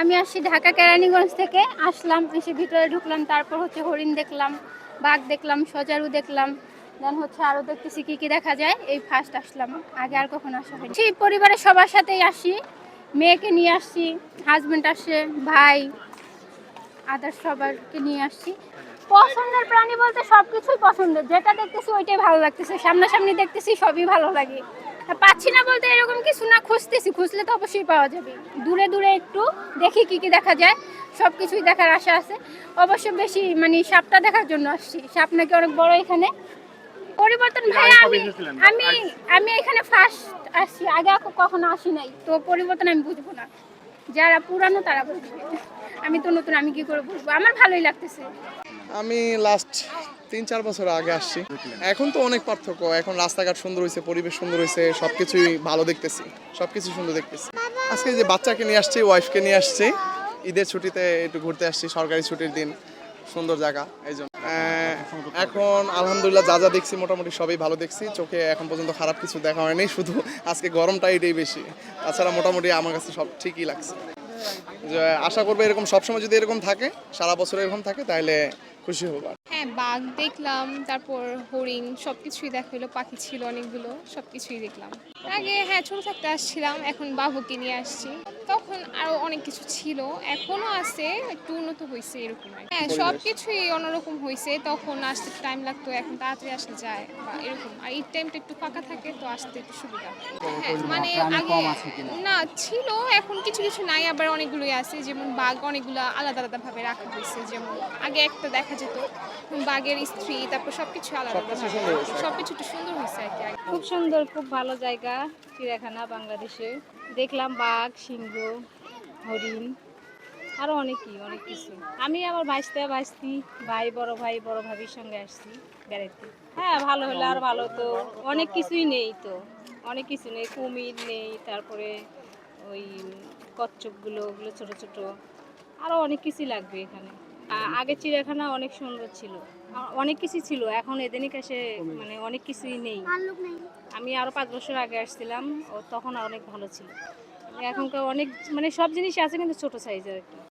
আমি আসছি ঢাকা কেরানীগঞ্জ থেকে। আসলাম, এসে ভিতরে ঢুকলাম, তারপর হচ্ছে হরিণ দেখলাম, বাঘ দেখলাম, সজারু দেখলাম। দেন হচ্ছে আরও দেখতেছি কী কী দেখা যায়। এই ফার্স্ট আসলাম, আগে আর কখনো আসা হয়নি। সেই পরিবারের সবার সাথেই আসি, মেয়েকে নিয়ে আসছি হাজব্যান্ড আসছে ভাই আদার সবারকে নিয়ে আসছি। পছন্দের প্রাণী বলতে সব কিছুই পছন্দের, যেটা দেখতেছি ওইটাই ভালো লাগতেছে, সামনাসামনি দেখতেছি সবই ভালো লাগে। পাচ্ছি না বলতে এরকম কিছু না খুঁজতেছি খুঁজলে তো অবশ্যই পাওয়া যাবে। দূরে দূরে একটু দেখি কি কি দেখা যায়। সব কিছুই দেখার আশা আছে। অবশ্য বেশি মানে সাপটা দেখার জন্য আসছি। সাপ নাকি অনেক বড় এখানে। পরিবর্তন ভাই আমি আমি আমি এখানে ফার্স্ট আসছি। আগে কখনো আসি নাই। তো পরিবর্তন আমি বুঝব না। যারা পুরানো তারা বুঝবে। আমি তো নতুন আমি কি করে বুঝব? আমার ভালোই লাগতেছে। আমি লাস্ট তিন, চার বছর আগে আসছি। এখন তো অনেক পার্থক্য। এখন রাস্তাঘাট সুন্দর হয়েছে পরিবেশ সুন্দর হয়েছে সব কিছুই ভালো দেখতেছি। সব কিছু সুন্দর দেখতেছি। আজকে যে বাচ্চাকে নিয়ে আসছি, ওয়াইফকে নিয়ে আসছি, ঈদের ছুটিতে একটু ঘুরতে আসছি, সরকারি ছুটির দিন, সুন্দর জায়গা, এই জন্য। এখন আলহামদুলিল্লাহ যা যা দেখছি মোটামুটি সবই ভালো দেখছি। চোখে এখন পর্যন্ত খারাপ কিছু দেখা হয়নি, শুধু আজকে গরমটা এটাই বেশি। তাছাড়া মোটামুটি আমার কাছে সব ঠিকই লাগছে। যে, আশা করব এরকম সবসময় যদি এরকম থাকে, সারা বছর এরকম থাকে, তাহলে খুশি হব হ্যাঁ বাঘ দেখলাম তারপর হরিণ সব কিছুই দেখা হলো পাখি ছিল অনেকগুলো সব কিছুই দেখলাম। আগে হ্যাঁ ছোট থাকতে আসছিলাম এখন বাবুকে নিয়ে আসছি। তখন আরও অনেক কিছু ছিল এখনও আছে একটু উন্নত হয়েছে এরকম হ্যাঁ সব কিছুই অন্যরকম হয়েছে তখন আসতে টাইম লাগতো এখন তাড়াতাড়ি আসা যায় বা এরকম। আর এই টাইমটা একটু ফাঁকা থাকে তো আসতে একটু সুবিধা হয়। হ্যাঁ মানে আগে না ছিল এখন কিছু কিছু নাই আবার অনেকগুলোই আছে যেমন বাঘ অনেকগুলো আলাদা আলাদা ভাবে রাখা হয়েছে যেমন আগে একটা দেখা যেত বাঘের স্ত্রী তারপর সবকিছু আলাদা আলাদা সবকিছু একটু সুন্দর হয়েছে। আর কি খুব সুন্দর খুব ভালো জায়গা চিড়িয়াখানা বাংলাদেশে। দেখলাম বাঘ সিংহ হরিণ আরও অনেকই অনেক কিছু। আমি আমার ভাইস্তা ভাইস্তি ভাই বড় ভাই বড় ভাবির সঙ্গে আসছি বেড়াইতে। হ্যাঁ ভালো হলে আর ভালো তো অনেক কিছুই নেই তো। অনেক কিছু নেই কুমির নেই তারপরে ওই কচ্ছপগুলো ওগুলো ছোট ছোট। আরও অনেক কিছুই লাগবে এখানে। আগে চিড়িয়াখানা অনেক সুন্দর ছিল। অনেক কিছু ছিল, এখন এদিনই কাছে মানে অনেক কিছুই নেই। আমি আরও পাঁচ বছর আগে আসছিলাম, ও তখন অনেক ভালো ছিল। এখনকার অনেক মানে সব জিনিস আছে কিন্তু ছোট সাইজের আর কি।